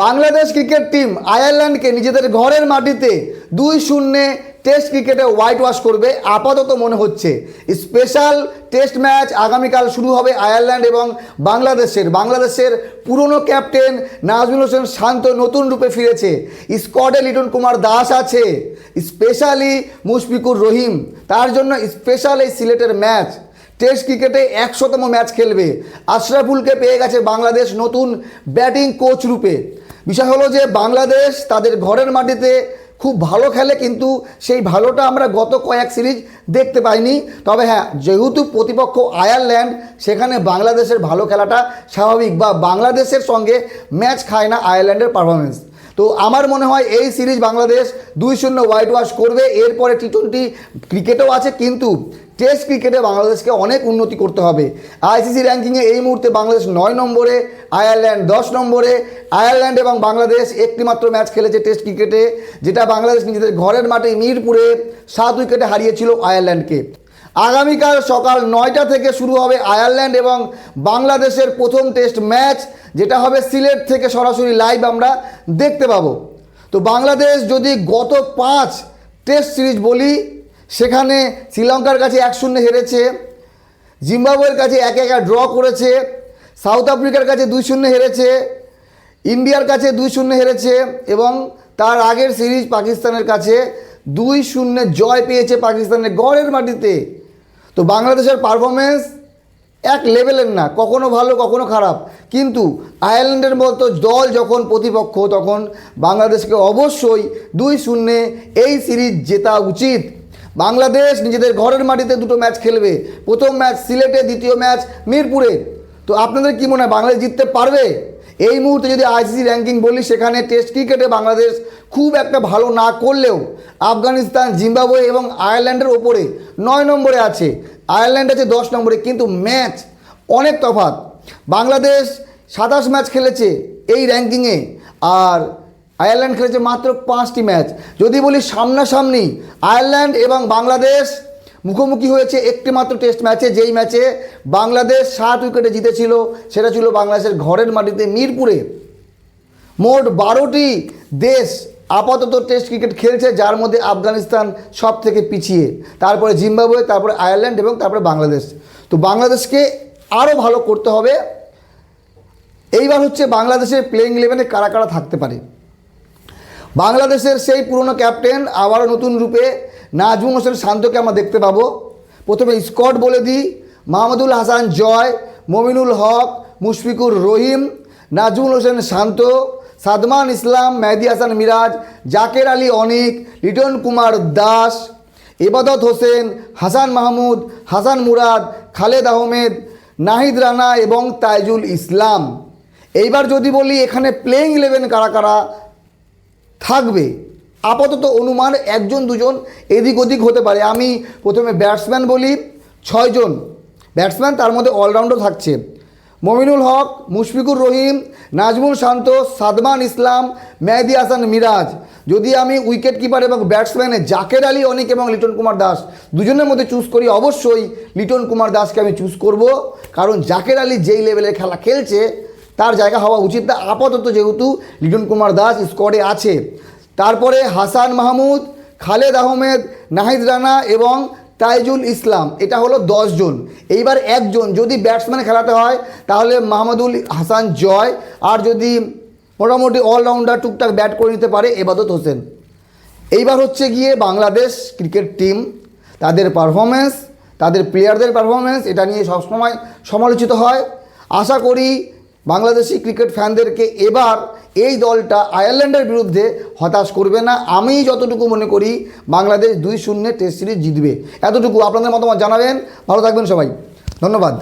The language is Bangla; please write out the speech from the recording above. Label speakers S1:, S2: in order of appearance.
S1: বাংলাদেশ ক্রিকেট টিম আয়ারল্যান্ডকে নিজেদের ঘরের মাটিতে দুই শূন্যে টেস্ট ক্রিকেটে হোয়াইট ওয়াশ করবে আপাতত মনে হচ্ছে। স্পেশাল টেস্ট ম্যাচ আগামীকাল শুরু হবে আয়ারল্যান্ড এবং বাংলাদেশের। বাংলাদেশের পুরনো ক্যাপ্টেন নাজমুল হোসেন শান্ত নতুন রূপে ফিরেছে। স্কোয়াডে লিটন কুমার দাস আছে, স্পেশালি মুশফিকুর রহিম। তার জন্য স্পেশাল এই সিলেটের ম্যাচ। টেস্ট ক্রিকেটে একশোতম ম্যাচ খেলবে। আশরাফুলকে পেয়ে গেছে বাংলাদেশ নতুন ব্যাটিং কোচ রূপে। বিষয় হলো যে বাংলাদেশ তাদের ঘরের মাটিতে খুব ভালো খেলে, কিন্তু সেই ভালোটা আমরা গত কয়েক সিরিজ দেখতে পাইনি। তবে হ্যাঁ যেহেতু প্রতিপক্ষ আয়ারল্যান্ড, সেখানে বাংলাদেশের ভালো খেলাটা স্বাভাবিক বা বাংলাদেশের সঙ্গে ম্যাচ খায় না আয়ারল্যান্ডের পারফরমেন্স তো আমার মনে হয় এই সিরিজ বাংলাদেশ দুই শূন্য হোয়াইট ওয়াশ করবে। এরপরে টি টোয়েন্টি ক্রিকেটও আছে, কিন্তু টেস্ট ক্রিকেটে বাংলাদেশকে অনেক উন্নতি করতে হবে। আইসিসি র্যাঙ্কিংয়ে এই মুহূর্তে বাংলাদেশ নয় নম্বরে আয়ারল্যান্ড দশ নম্বরে। আয়ারল্যান্ড এবং বাংলাদেশ একটি মাত্র ম্যাচ খেলেছে টেস্ট ক্রিকেটে, যেটা বাংলাদেশ নিজেদের ঘরের মাঠে মিরপুরে সাত উইকেটে হারিয়েছিল আয়ারল্যান্ডকে আগামীকাল সকাল নয়টা থেকে শুরু হবে আয়ারল্যান্ড এবং বাংলাদেশের প্রথম টেস্ট ম্যাচ যেটা হবে সিলেট থেকে সরাসরি লাইভ আমরা দেখতে পাবো। তো বাংলাদেশ যদি গত পাঁচ টেস্ট সিরিজ বলি, সেখানে শ্রীলঙ্কার কাছে এক শূন্য হেরেছে, জিম্বাবুয়ের কাছে এক একা ড্র করেছে, সাউথ আফ্রিকার কাছে দুই শূন্য হেরেছে, ইন্ডিয়ার কাছে দুই শূন্য হেরেছে এবং তার আগের সিরিজ পাকিস্তানের কাছে দুই শূন্যে জয় পেয়েছে পাকিস্তানের গড়ের মাটিতে। তো বাংলাদেশের পারফরমেন্স এক লেভেলের না, কখনো ভালো, কখনো খারাপ। কিন্তু আয়ারল্যান্ডের মতো দল যখন প্রতিপক্ষ, তখন বাংলাদেশকে অবশ্যই দুই শূন্যে এই সিরিজ জেতা উচিত। বাংলাদেশ নিজেদের ঘরের মাটিতে দুটো ম্যাচ খেলবে। প্রথম ম্যাচ সিলেটে, দ্বিতীয় ম্যাচ মিরপুরে। তো আপনাদের কি মনে হয় বাংলাদেশ জিততে পারবে? এই মুহূর্তে যদি আইসিসি র্যাঙ্কিং বলি, সেখানে টেস্ট ক্রিকেটে বাংলাদেশ খুব একটা ভালো না করলেও আফগানিস্তান, জিম্বাবুয়ে এবং আয়ারল্যান্ডের ওপরে নয় নম্বরে আছে। আয়ারল্যান্ড আছে দশ নম্বরে, কিন্তু ম্যাচ অনেক তফাৎ। বাংলাদেশ সাতাশ ম্যাচ খেলেছে এই র্যাঙ্কিংয়ে আর আয়ারল্যান্ড খেলেছে মাত্র পাঁচটি ম্যাচ যদি বলি সামনাসামনি, আয়ারল্যান্ড এবং বাংলাদেশ মুখোমুখি হয়েছে একটি মাত্র টেস্ট ম্যাচে যেই ম্যাচে বাংলাদেশ সাত উইকেটে জিতেছিল, সেটা ছিল বাংলাদেশের ঘরের মাটিতে মিরপুরে। মোট বারোটি দেশ আপাতত টেস্ট ক্রিকেট খেলছে, যার মধ্যে আফগানিস্তান সব থেকে পিছিয়ে। তারপরে জিম্বাবুয়ে, তারপরে আয়ারল্যান্ড এবং তারপরে বাংলাদেশ। তো বাংলাদেশকে আরও ভালো করতে হবে। এইবার হচ্ছে বাংলাদেশের প্লেইং ইলেভেনে কারা কারা থাকতে পারে? বাংলাদেশের সেই পুরনো ক্যাপ্টেন আবারও নতুন রূপে নাজমুল হোসেন শান্তকে আমরা দেখতে পাবো। প্রথমে স্কট বলে দিই। মাহমুদুল হাসান জয়, মমিনুল হক, মুশফিকুর রহিম, নাজমুল হোসেন শান্ত, সাদমান ইসলাম, মেহদি হাসান মিরাজ, জাকের আলী অনিক, লিটন কুমার দাস ইবাদত হোসেন, হাসান মাহমুদ, হাসান মুরাদ, খালেদ আহমেদ, নাহিদ রানা এবং তাইজুল ইসলাম। এইবার যদি বলি এখানে প্লেইং ইলেভেন কারা কারা থাকবে আপাতত অনুমান একজন, দুজন এদিক ওদিক হতে পারে। আমি প্রথমে ব্যাটসম্যান বলি, ছয়জন। ব্যাটসম্যান তার মধ্যে অলরাউন্ডার থাকছে। মমিনুল হক, মুশফিকুর রহিম, নাজমুল শান্ত, সাদমান ইসলাম, মেহদি হাসান মিরাজ। যদি আমি উইকেট কিপার এবং ব্যাটসম্যানে জাকের আলী, অনিক এবং লিটন কুমার দাস দুজনের মধ্যে চুজ করি, অবশ্যই লিটন কুমার দাসকে আমি চুজ করব। কারণ জাকের আলী যেই লেভেলের খেলা খেলছে, তার জায়গা হওয়া উচিত না। আপাতত যেহেতু লিটন কুমার দাস স্কোয়াডে আছে। তারপরে হাসান মাহমুদ, খালেদ আহমেদ, নাহিদ রানা এবং তাইজুল ইসলাম। এটা হলো জন। এইবার একজন যদি ব্যাটসম্যান খেলাতে হয়, তাহলে মাহমুদুল হাসান জয়। আর যদি মোটামুটি অলরাউন্ডার টুকটাক ব্যাট করে নিতে পারে, এবাদত হোসেন। এইবার হচ্ছে গিয়ে বাংলাদেশ ক্রিকেট টিম। তাদের পারফরমেন্স তাদের প্লেয়ারদের পারফরমেন্স এটা নিয়ে সবসময় সমালোচিত হয়। আশা করি বাংলাদেশি ক্রিকেট ফ্যানদেরকে এবার এই দলটা আয়ারল্যান্ডের বিরুদ্ধে হতাশ করবে না। আমি যতটুকু মনে করি, বাংলাদেশ দুই শূন্যে টেস্ট সিরিজ জিতবে। এতটুকু আপনাদের মতামত জানাবেন। ভালো থাকবেন সবাই। ধন্যবাদ।